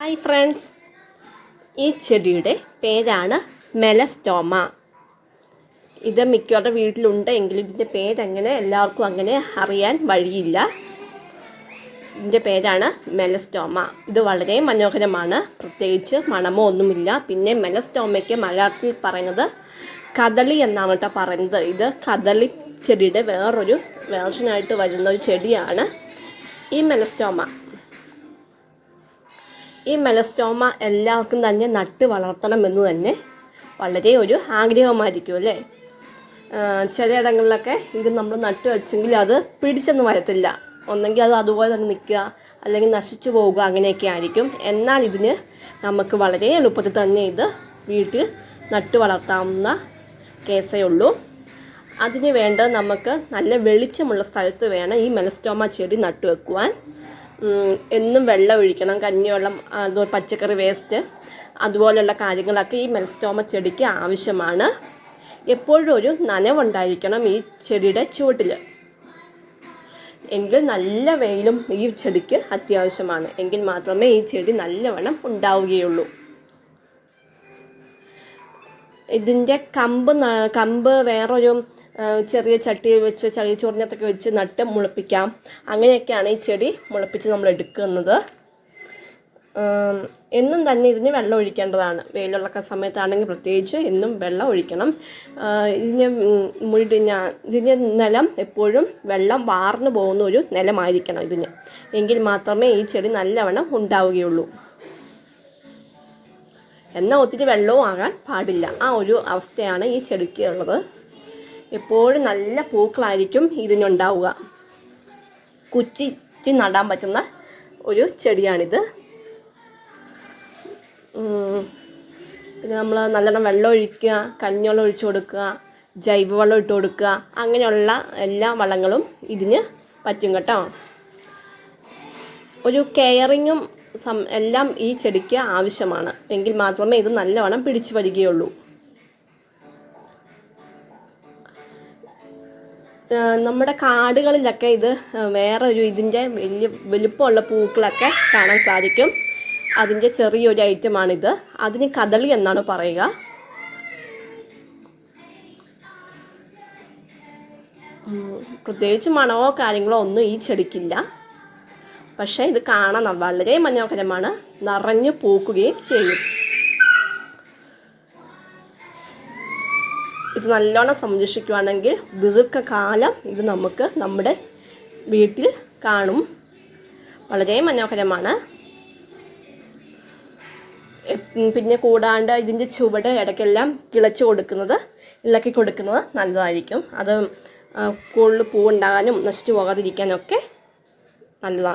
Hi friends ഈ ചെടിയുടെ പേരാണ് മെലസ്റ്റോമ. ഇത് മിക്കവരുടെ വീട്ടിലുണ്ട് എങ്കിലും ഇതിന്റെ പേരങ്ങനെ എല്ലാവർക്കും അങ്ങനെ അറിയാൻ വഴിയില്ല. ഇതിന്റെ പേരാണ് മെലസ്റ്റോമ. ഇത് വളരെ മനോഹരമാണ്. പ്രത്യേകിച്ച് മണമോ ഒന്നുമില്ല. പിന്നെ മെലസ്റ്റോമയ്ക്ക് മലയാളത്തിൽ പറയുന്നത് കദളി എന്നാണ് കേട്ടോ പറയുന്നത്. ഇത് കദളി ചെടിയുടെ വേറൊരു വേർഷനായിട്ട് വരുന്ന ഒരു ചെടിയാണ് ഈ മെലസ്റ്റോമ. ഈ മെലസ്റ്റോമ എല്ലാവർക്കും തന്നെ നട്ട് വളർത്തണമെന്ന് തന്നെ വളരെ ഒരു ആഗ്രഹമായിരിക്കും അല്ലേ? ചിലയിടങ്ങളിലൊക്കെ ഇത് നമ്മൾ നട്ട് വെച്ചെങ്കിൽ അത് പിടിച്ചൊന്നും വരത്തില്ല. ഒന്നെങ്കിൽ അത് അതുപോലെ തന്നെ നിൽക്കുക അല്ലെങ്കിൽ നശിച്ചു പോവുക അങ്ങനെയൊക്കെ ആയിരിക്കും. എന്നാൽ ഇതിന് നമുക്ക് വളരെ എളുപ്പത്തിൽ തന്നെ ഇത് വീട്ടിൽ നട്ട് വളർത്താവുന്ന കേസേ ഉള്ളൂ. അതിന് വേണ്ടത് നമുക്ക് നല്ല വെളിച്ചമുള്ള സ്ഥലത്ത് വേണം ഈ മെലസ്റ്റോമ ചെടി നട്ടു വെക്കുവാൻ. ഉം, എന്നും വെള്ളം ഒഴിക്കണം കഞ്ഞിവെള്ളം അതുപോലെ പച്ചക്കറി വേസ്റ്റ് അതുപോലെയുള്ള കാര്യങ്ങളൊക്കെ ഈ മെൽസ്റ്റോമ ചെടിക്ക് ആവശ്യമാണ്. എപ്പോഴും ഒരു നനവുണ്ടായിരിക്കണം ഈ ചെടിയുടെ ചുവട്ടിൽ എങ്കിൽ നല്ല വെയിലും ഈ ചെടിക്ക് അത്യാവശ്യമാണ്. എങ്കിൽ മാത്രമേ ഈ ചെടി നല്ലവണ്ണം ഉണ്ടാവുകയുള്ളൂ. ഇതിന്റെ കമ്പ് കമ്പ് വേറൊരു ചെറിയ ചട്ടി വെച്ച് ചളി ചൊറിഞ്ഞത്തൊക്കെ വെച്ച് നട്ട് മുളപ്പിക്കാം. അങ്ങനെയൊക്കെയാണ് ഈ ചെടി മുളപ്പിച്ച് നമ്മൾ എടുക്കുന്നത്. എന്നും തന്നെ ഇതിന് വെള്ളം ഒഴിക്കേണ്ടതാണ്. വെയിലുള്ള ക- സമയത്താണെങ്കിൽ പ്രത്യേകിച്ച് എന്നും വെള്ളം ഒഴിക്കണം. ഇതിന് മുഴുവൻ ഇതിന്റെ നിലം എപ്പോഴും വെള്ളം വാർന്നു പോകുന്ന ഒരു നിലമായിരിക്കണം ഇതിന്. എങ്കിൽ മാത്രമേ ഈ ചെടി നല്ലവണ്ണം ഉണ്ടാവുകയുള്ളൂ. എന്നാൽ ഒത്തിരി വെള്ളവും ആകാൻ പാടില്ല. ആ ഒരു അവസ്ഥയാണ് ഈ ചെടിക്ക് ഉള്ളത് എപ്പോഴും നല്ല പൂക്കളായിരിക്കും ഇതിനുണ്ടാവുക. കുച്ചിച്ച് നടാൻ പറ്റുന്ന ഒരു ചെടിയാണിത്. പിന്നെ നമ്മൾ നല്ലോണം വെള്ളം ഒഴിക്കുക കഞ്ഞിവെള്ളം ഒഴിച്ചു കൊടുക്കുക ജൈവവളം ഇട്ട് കൊടുക്കുക അങ്ങനെയുള്ള എല്ലാ വളങ്ങളും ഇതിന് പറ്റും കേട്ടോ. ഒരു കെയറിങ്ങും സം എല്ലാം ഈ ചെടിക്ക് ആവശ്യമാണ്. എങ്കിൽ മാത്രമേ ഇത് നല്ലവണ്ണം പിടിച്ചു വരികയുള്ളൂ. നമ്മുടെ കാടുകളിലൊക്കെ ഇത് വേറെ ഒരു ഇതിന്റെ വലിയ വലുപ്പമുള്ള പൂക്കളൊക്കെ കാണാൻ സാധിക്കും. അതിന്റെ ചെറിയൊരു ഐറ്റമാണിത്. അതിന് കദളി എന്നാണ് പറയുക. പ്രത്യേകിച്ച് മണമോ കാര്യങ്ങളോ ഒന്നും ഈ ചെടിക്കില്ല. പക്ഷേ ഇത് കാണാൻ വളരെ മനോഹരമാണ്. നിറഞ്ഞു പൂക്കുകയും ചെയ്യും. ഇത് നല്ലോണം സംരക്ഷിക്കുകയാണെങ്കിൽ ദീർഘകാലം ഇത് നമുക്ക് നമ്മുടെ വീട്ടിൽ കാണും. വളരെ മനോഹരമാണ്. പിന്നെ കൂടാണ്ട് ഇതിന്റെ ചുവട് ഇടയ്ക്കെല്ലാം കിളച്ച് കൊടുക്കുന്നത് ഇളക്കി കൊടുക്കുന്നത് നല്ലതായിരിക്കും. അത് കൂടുതൽ പൂവുണ്ടാകാനും നശിച്ചു പോകാതിരിക്കാനൊക്കെ നല്ലതാണ്.